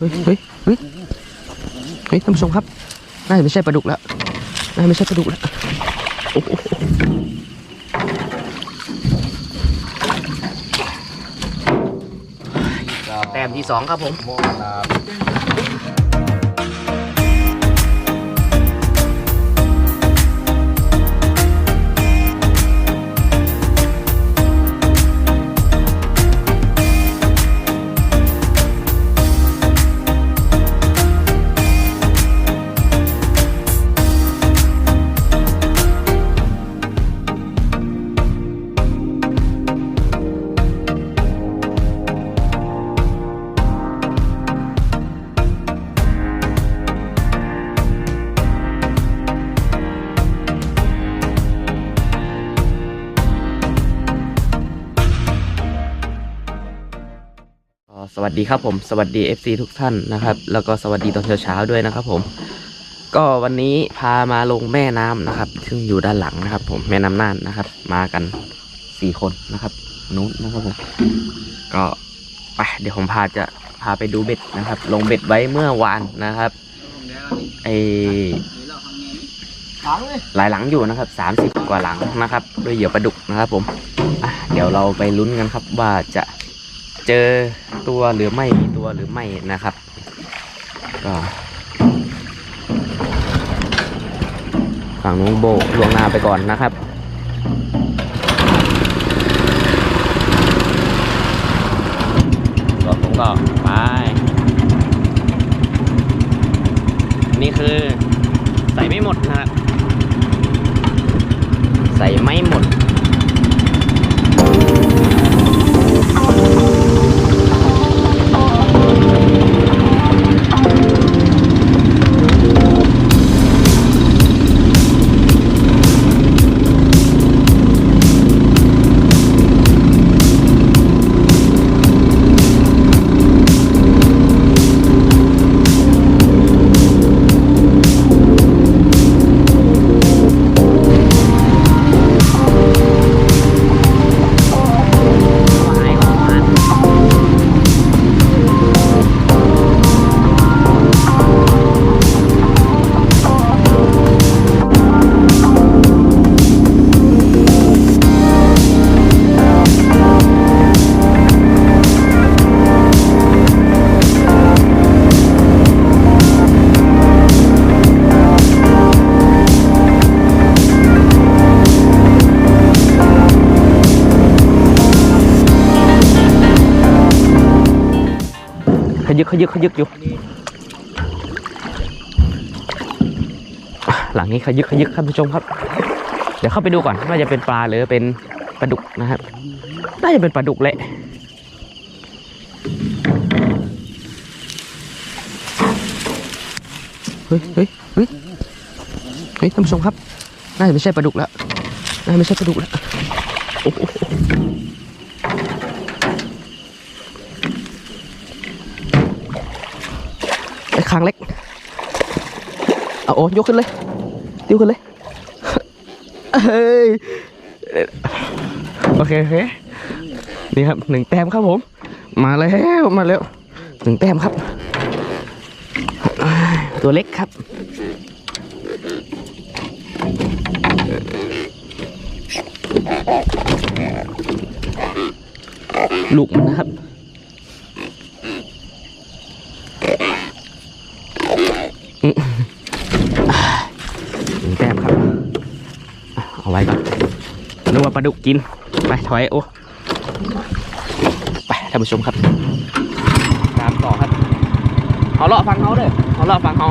เฮ้ยเฮ้ยเฮ้ยเฮ้ยท่านผู้ชมครับ น่าจะไม่ใช่ปลาดุกแล้วน่าจะไม่ใช่ปลาดุกแล้วโอ้โหแต้มที่สองครับผม สวัสดีครับผมสวัสดี FC ทุกท่านนะครับ แล้วก็สวัสดีตอนเช้าๆด้วยนะครับผม ก็วันนี้พามาลงแม่น้ำนะครับ ซึ่งอยู่ด้านหลังนะครับ ผมแม่น้ำน่านนะครับ มากันสี่คนนะครับนู้นนะครับผมก็ไปเดี๋ยวผมพาจะพาไปดูเบ็ดนะครับ ลงเบ็ดไว้เมื่อวานนะครับไอหลายหลังอยู่นะครับสามสิบกว่าหลังนะครับด้วยเหยื่อปลาดุกนะครับ ผมเดี๋ยวเราไปลุ้นกันครับว่าจะ เจอตัวหรือไม่มีตัวหรือไม่นะครับ ก็ฝั่งนู้นโบกลวงนาไปก่อนนะครับก็ผมก็ไปนี่คือใส่ไม่หมดนะครับใส่ไม่หมด ยึกขยึกขยึกอยู่ หลังนี้ขยึกขยึกครับผู้ชมครับ เดี๋ยวเข้าไปดูก่อนว่าจะเป็นปลาหรือเป็นปลาดุกนะครับ น่าจะเป็นปลาดุกแหละเฮ้ยเฮ้ยเฮ้ยเฮ้ยท่านผู้ชมครับ น่าจะไม่ใช่ปลาดุกแล้ว น่าจะไม่ใช่ปลาดุกแล้วโอ้โห ไอ้ คางเล็กเอาโอ้ยกขึ้นเลยติ้วขึ้นเลยเฮ้ยโอเคโอเคนี่ครับหนึ่งแต้มครับผม มาแล้วมาแล้วหนึ่งแต้มครับ ตัวเล็กครับลูกมันนะครับ หนึ่งแต้มครับอะเอาไว้ ก่อนนึกว่าปลาดุกกิน ไปถอยโอ้ไปท่านผู้ชมครับ ตามต่อครับเขาเลาะฟังเขาเด้อเขาเลาะฟังเขา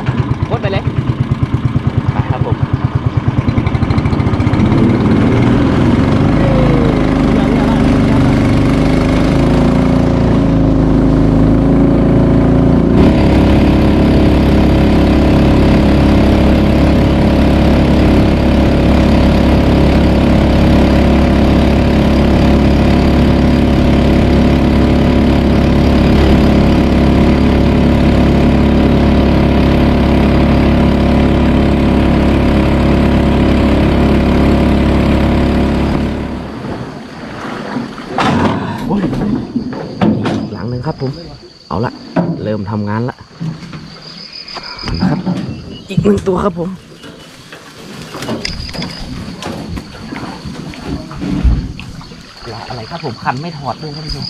วดไปเลย ผม เอาละ เริ่มทำงานละนะครับ อีกหนึ่งตัวครับผม อะไรครับผมคันไม่ถอดด้วยครับพี่ชม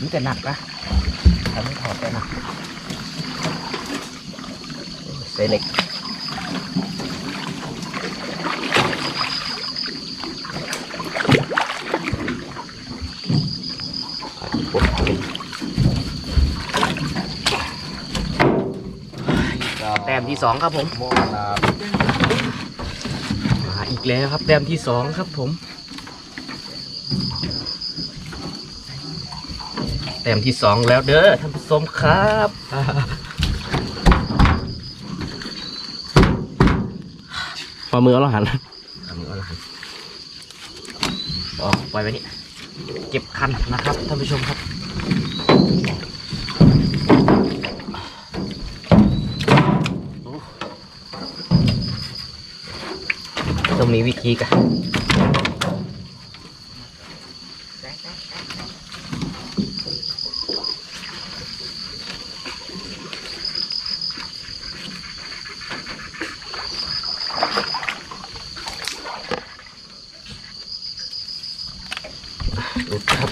นี่แต่หนักนะคันไม่ถอดแต่หนักใซเล็ก ต้มที่สองครับผมโมนามาอีกแล้วครับแต้มที่สองครับผม แต้มที่สองแล้วเด้อท่านผู้ชมครับพอมือเอาและหันเอามือเอาและหันอ๋อปล่อยไว้นี่เก็บคันนะครับท่านผู้ชมครับ ต้องมีวิธีกันลุดครับ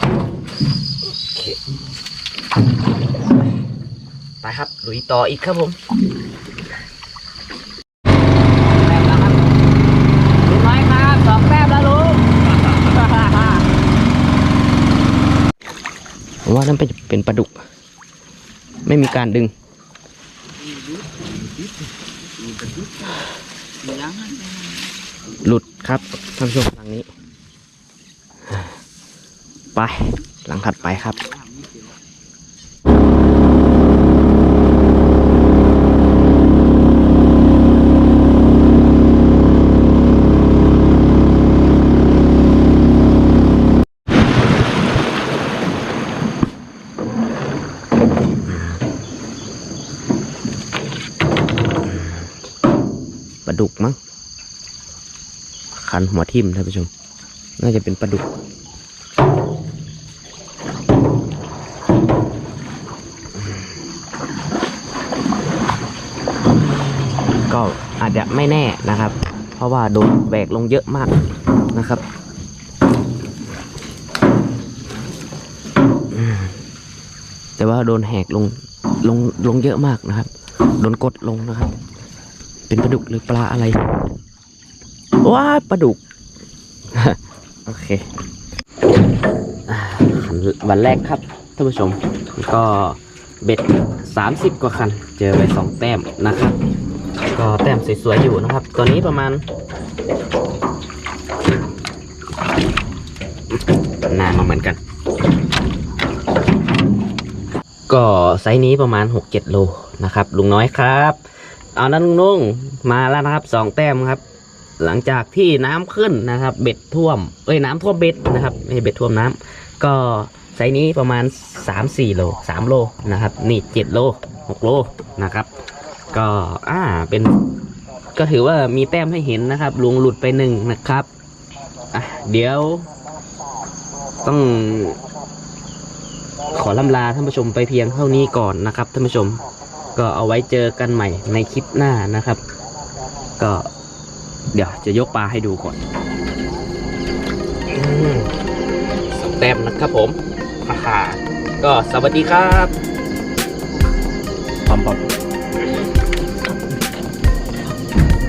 โอเคไปครับลุยต่ออีกครับผมแต้มแล้วครับลุงน้อยครับสองแต้มแล้วลุง ผม ว่านั่นเป็นเป็นปลาดุก ไม่มีการดึงหลุดครับท่านผู้ชมทางนี้ ไปหลังถัดไปครับ คันหัวทิ่มท่านผู้ชม น่าจะเป็นปลาดุก ก็อาจจะไม่แน่นะครับ เพราะว่าโดนแบกลงเยอะมากนะครับแต่ว่าโดนแหกลงลงลงเยอะมากนะครับ โดนกดลงนะครับ เป็นปลาดุกหรือปลาอะไร ว้าปลาดุก โอเคอวันแรกครับท่านผู้ชม ก็เบ็ดสามสิบกว่าคัน เจอไปสองแต้มนะครับ ก็แต้มสวยๆอยู่นะครับตัวนี้ประมาณนานมาเหมือนกัน ก็ไซส์นี้ประมาณ 6-7 โลนะครับ ลุงน้อยครับ เอานั้นลุงนุ่งมาแล้วนะครับสองแต้มครับ หลังจากที่น้ำขึ้นนะครับ เบ็ดท่วมเอ้ยน้ำท่วมเบ็ดนะครับไม่เบ็ดท่วมน้ำก็ไซนี้ประมาณ 3-4 โล 3 โลนะครับ นี่ 7 โล 6 โลนะครับ ก็อ่าเป็น ก็ถือว่ามีแต้มให้เห็นนะครับ ลุงหลุดไปหนึ่งนะครับอะเดี๋ยว ต้อง ขอลำลาท่านผู้ชมไปเพียงเท่านี้ก่อนนะครับท่านผู้ชม ก็เอาไว้เจอกันใหม่ในคลิปหน้านะครับ ก็ เดี๋ยวจะยกปลาให้ดูก่อนอืมสองแต้มนะครับผมฮ่าฮ่าก็สวัสดีครับปั๊มปั๊ม